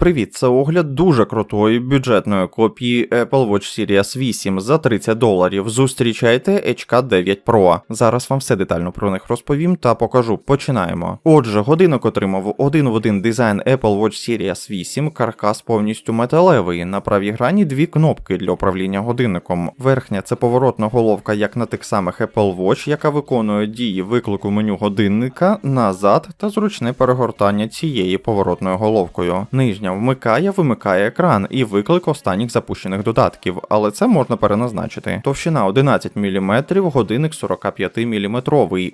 Привіт, це огляд дуже крутої бюджетної копії Apple Watch Series 8 за 30 доларів. Зустрічайте HK 9 Pro. Зараз вам все детально про них розповім та покажу. Починаємо. Отже, годинок отримав один в один дизайн Apple Watch Series 8, каркас повністю металевий. На правій грані дві кнопки для управління годинником. Верхня це поворотна головка, як на тих самих Apple Watch, яка виконує дії виклику меню годинника назад та зручне перегортання цієї поворотною головкою. Нижня вмикає, вимикає екран і виклик останніх запущених додатків, але це можна переназначити. Товщина 11 мм, годинник 45 мм.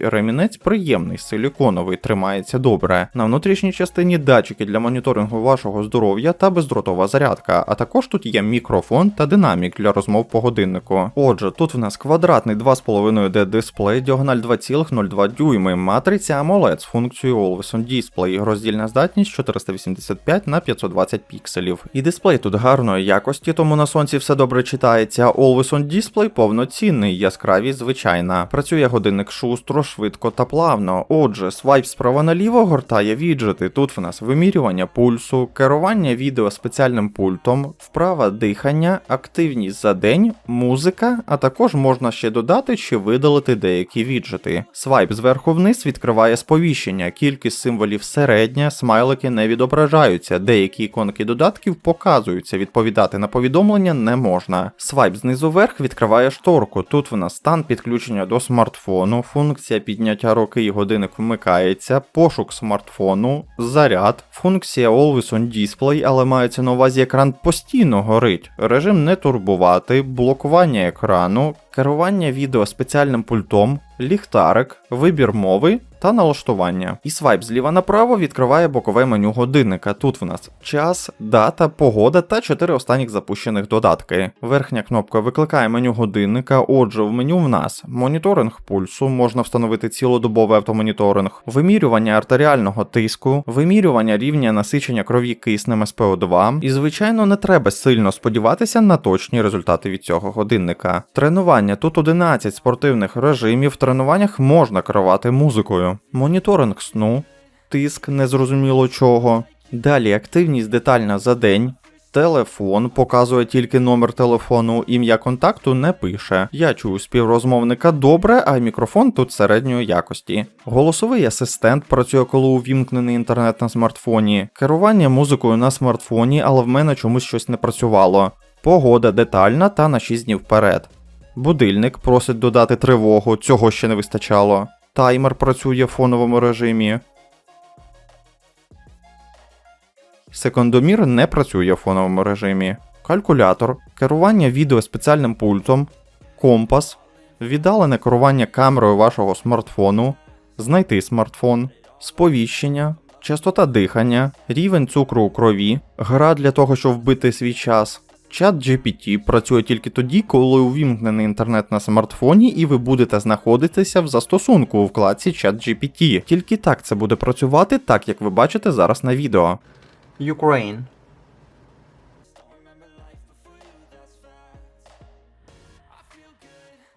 Ремінець приємний, силіконовий, тримається добре. На внутрішній частині датчики для моніторингу вашого здоров'я та бездротова зарядка, а також тут є мікрофон та динамік для розмов по годиннику. Отже, тут в нас квадратний 2,5 D дисплей, діагональ 2,02 дюйми, матриця AMOLED з функцією Always On Display, роздільна здатність 485 на 520 пікселів. І дисплей тут гарної якості, тому на сонці все добре читається. Always On Display повноцінний, яскравість звичайна. Працює годинник шустро, швидко та плавно. Отже, свайп справа наліво гортає віджити. Тут в нас вимірювання пульсу, керування відео спеціальним пультом, вправа дихання, активність за день, музика, а також можна ще додати чи видалити деякі віджити. Свайп зверху вниз відкриває сповіщення, кількість символів середня, смайлики не відображаються, деякі іконки додатків показуються, відповідати на повідомлення не можна. Свайп знизу вверх відкриває шторку. Тут в нас стан підключення до смартфону, функція підняття руки і годинник вмикається, пошук смартфону, заряд, функція Always on Display, але мається на увазі екран постійно горить, режим не турбувати, блокування екрану, керування відео спеціальним пультом, ліхтарик, вибір мови та налаштування. І свайп зліва направо відкриває бокове меню годинника. Тут в нас час, дата, погода та чотири останніх запущених додатки. Верхня кнопка викликає меню годинника. Отже, в меню в нас моніторинг пульсу, можна встановити цілодобовий автомоніторинг, вимірювання артеріального тиску, вимірювання рівня насичення крові киснем СПО2. І, звичайно, не треба сильно сподіватися на точні результати від цього годинника. Тренування тут 11 спортивних режимів. В тренуваннях можна керувати музикою. Моніторинг сну, тиск незрозуміло чого. Далі активність детальна за день. Телефон показує тільки номер телефону, ім'я контакту не пише. Я чую співрозмовника добре, а мікрофон тут середньої якості. Голосовий асистент працює, коли увімкнений інтернет на смартфоні. Керування музикою на смартфоні, але в мене чомусь щось не працювало. Погода детальна та на 6 днів вперед. Будильник просить додати тривогу, цього ще не вистачало. Таймер працює в фоновому режимі. Секундомір не працює в фоновому режимі. Калькулятор, керування відео спеціальним пультом, компас, віддалене керування камерою вашого смартфону, знайти смартфон, сповіщення, частота дихання, рівень цукру у крові, гра для того, щоб вбити свій час. Чат GPT працює тільки тоді, коли увімкнений інтернет на смартфоні, і ви будете знаходитися в застосунку у вкладці Чат GPT. Тільки так це буде працювати, так як ви бачите зараз на відео. Ukraine.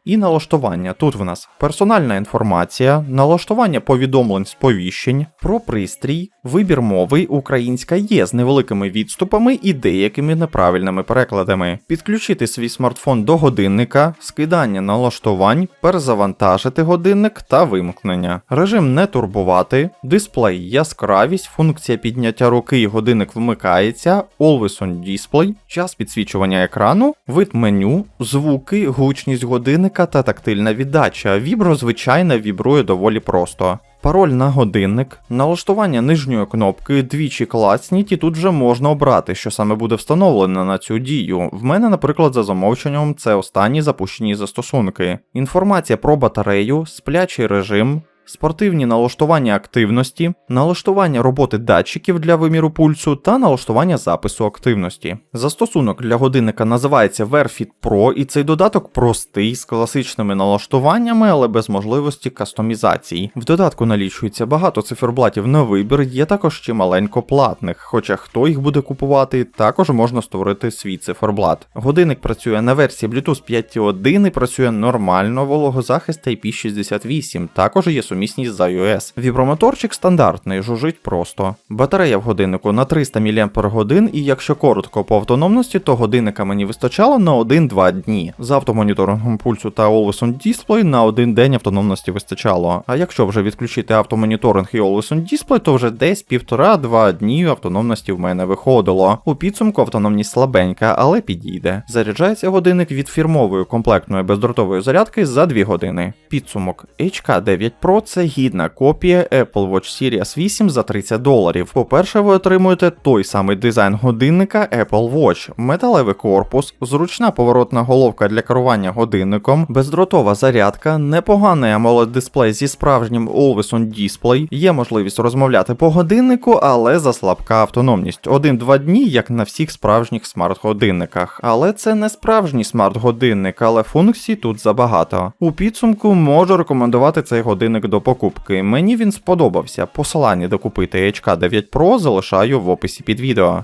І налаштування. Тут в нас персональна інформація, налаштування повідомлень сповіщень, про пристрій, вибір мови українська є з невеликими відступами і деякими неправильними перекладами. Підключити свій смартфон до годинника, скидання налаштувань, перезавантажити годинник та вимкнення. Режим не турбувати, дисплей, яскравість, функція підняття руки і годинник вмикається, Always on Display, час підсвічування екрану, вид меню, звуки, гучність годинника та тактильна віддача. Вібро, звичайно, вібрує доволі просто. Пароль на годинник, налаштування нижньої кнопки, двічі класніть, і тут вже можна обрати, що саме буде встановлено на цю дію. В мене, наприклад, за замовченням це останні запущені застосунки. Інформація про батарею, сплячий режим. Спортивні налаштування активності, налаштування роботи датчиків для виміру пульсу та налаштування запису активності. Застосунок для годинника називається Wearfit Pro, і цей додаток простий з класичними налаштуваннями, але без можливості кастомізації. В додатку налічується багато циферблатів на вибір, є також чималенько платних, хоча хто їх буде купувати, також можна створити свій циферблат. Годинник працює на версії Bluetooth 5.1 і працює нормально, вологозахист IP68, також є сумісний сумісність з iOS. Вібромоторчик стандартний, жужить просто. Батарея в годиннику на 300 мАч, і якщо коротко по автономності, то годинника мені вистачало на 1-2 дні. З автомоніторингом пульсу та Always On Display на один день автономності вистачало. А якщо вже відключити автомоніторинг і Always On Display, то вже десь півтора-два дні автономності в мене виходило. У підсумку автономність слабенька, але підійде. Заряджається годинник від фірмової комплектної бездротової зарядки за 2 години. Підсумок HK9 Pro це гідна копія Apple Watch Series 8 за 30 доларів. По-перше, ви отримуєте той самий дизайн годинника Apple Watch, металевий корпус, зручна поворотна головка для керування годинником, бездротова зарядка, непоганий AMOLED дисплей зі справжнім Always On Display, є можливість розмовляти по годиннику, але за слабка автономність. 1-2 дні, як на всіх справжніх смарт-годинниках. Але це не справжній смарт-годинник, але функцій тут забагато. У підсумку можу рекомендувати цей годинник до покупки. Мені він сподобався. Посилання докупити HK9 Pro залишаю в описі під відео.